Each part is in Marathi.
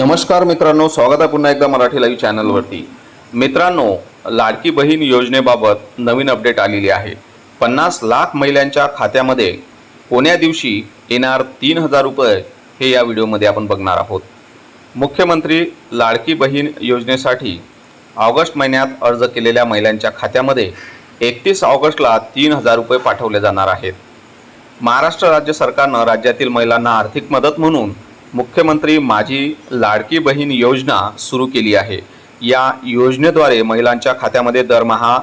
नमस्कार मित्रांनो स्वागत आहे पुन्हा एकदा मराठी लाईव्ह चॅनलवरती मित्रांनो लाडकी बहीण योजनेबाबत नवीन अपडेट आलेली आहे. पन्नास लाख महिलांच्या खात्यामध्ये कोण्या दिवशी येणार तीन हजार रुपये हे या व्हिडिओमध्ये आपण बघणार आहोत. मुख्यमंत्री लाडकी बहीण योजनेसाठी ऑगस्ट महिन्यात अर्ज केलेल्या महिलांच्या खात्यामध्ये एकतीस ऑगस्टला तीन हजार रुपये पाठवले जाणार आहेत. महाराष्ट्र राज्य सरकारनं राज्यातील महिलांना आर्थिक मदत म्हणून मुख्यमंत्री माझी लाडकी बहीण योजना सुरू केली आहे. या योजनेद्वारे महिलांच्या खात्यामध्ये दरमहा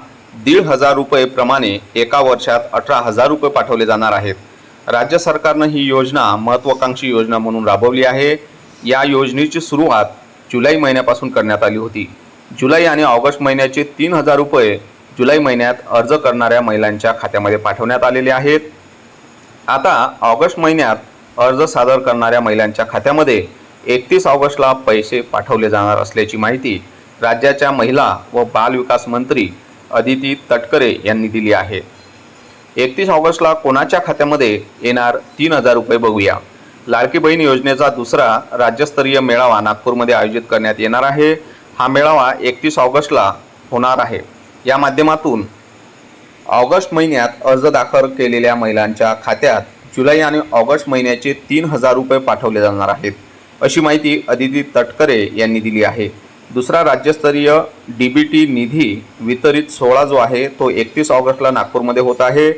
दीड हजार रुपये प्रमाणे एका वर्षात अठरा हजार रुपये पाठवले जाणार आहेत. राज्य सरकारनं ही योजना महत्त्वाकांक्षी योजना म्हणून राबवली आहे. या योजनेची सुरुवात जुलै महिन्यापासून करण्यात आली होती. जुलै आणि ऑगस्ट महिन्याचे तीन हजार रुपये जुलै महिन्यात अर्ज करणाऱ्या महिलांच्या खात्यामध्ये पाठवण्यात आलेले आहेत. आता ऑगस्ट महिन्यात अर्ज सादर करणाऱ्या महिलांच्या खात्यामध्ये एकतीस ऑगस्टला पैसे पाठवले जाणार असल्याची माहिती राज्याच्या महिला व बाल विकास मंत्री अदिती तटकरे यांनी दिली आहे. एकतीस ऑगस्टला कोणाच्या खात्यामध्ये येणार तीन हजार रुपये बघूया. लाडकी बहीण योजनेचा दुसरा राज्यस्तरीय मेळावा नागपूरमध्ये आयोजित करण्यात येणार आहे. हा मेळावा एकतीस ऑगस्टला होणार आहे. या माध्यमातून ऑगस्ट महिन्यात अर्ज दाखल केलेल्या महिलांच्या खात्यात जुलै आणि ऑगस्ट महिन्याचे तीन हजार रुपये पाठवले जाणार आहेत. अशी माहिती अदिती तटकरे यांनी दिली आहे. दुसरा राज्यस्तरीय डी बी टी निधी वितरित सोहळा जो आहे तो एकतीस ऑगस्टला नागपूरमध्ये होत आहे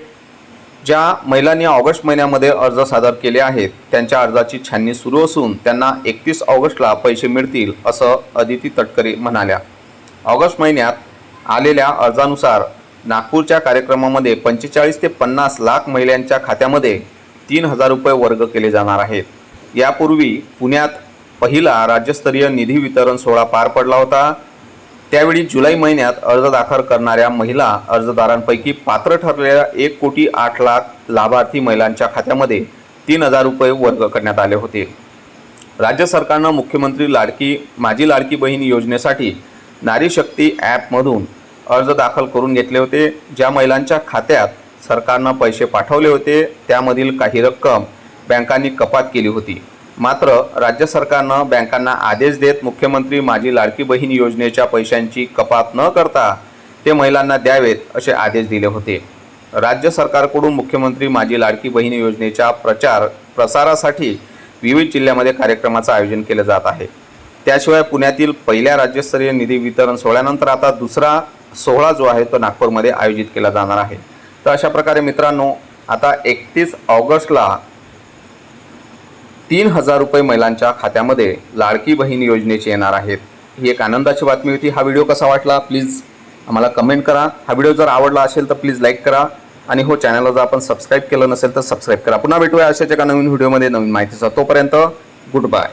ज्या महिलांनी ऑगस्ट महिन्यामध्ये अर्ज सादर केले आहेत. त्यांच्या अर्जाची छाननी सुरू असून त्यांना एकतीस ऑगस्टला पैसे मिळतील असं अदिती तटकरे म्हणाल्या. ऑगस्ट महिन्यात आलेल्या अर्जानुसार नागपूरच्या कार्यक्रमामध्ये पंचेचाळीस ते पन्नास लाख महिलांच्या खात्यामध्ये तीन हजार रुपये वर्ग केले जाणार आहेत. यापूर्वी पुण्यात पहिला राज्यस्तरीय निधी वितरण सोहळा पार पडला होता. त्यावेळी जुलै महिन्यात अर्ज दाखल करणाऱ्या महिला अर्जदारांपैकी पात्र ठरलेल्या एक कोटी आठ लाख लाभार्थी महिलांच्या खात्यामध्ये तीन हजार रुपये वर्ग करण्यात आले होते. राज्य सरकारनं मुख्यमंत्री लाडकी माझी लाडकी बहीण योजनेसाठी नारी शक्ती ॲपमधून अर्ज दाखल करून घेतले होते ज्या महिलांच्या खात्यात सरकारनं पैसे पाठवले होते त्यामधील काही रक्कम बँकांनी कपात केली होती. मात्र राज्य सरकारनं बँकांना आदेश देत मुख्यमंत्री माझी लाडकी बहीण योजनेच्या पैशांची कपात न करता ते महिलांना द्यावेत असे आदेश दिले होते. राज्य सरकारकडून मुख्यमंत्री माझी लाडकी बहीण योजनेच्या प्रचार प्रसारासाठी विविध जिल्ह्यामध्ये कार्यक्रमाचं आयोजन केलं जात आहे. त्याशिवाय पुण्यातील पहिल्या राज्यस्तरीय निधी वितरण सोहळ्यानंतर आता दुसरा सोहळा जो आहे तो नागपूरमध्ये आयोजित केला जाणार आहे. तर अशा प्रकारे मित्रांनो आता एकतीस ऑगस्टला तीन हजार रुपये महिलांच्या खात्यामध्ये लाडकी बहीण योजनेचे येणार आहेत. ही एक आनंदाची बातमी होती. हा व्हिडिओ कसा वाटला? प्लीज आम्हाला कमेंट करा. हा व्हिडिओ जर आवडला असेल तर प्लीज लाईक करा. आणि हो चॅनलला जर आपण सबस्क्राईब केलं नसेल तर सबस्क्राईब करा. पुन्हा भेटूया अशाच एका नवीन व्हिडिओमध्ये. नवीन माहितीचा तोपर्यंत गुड बाय.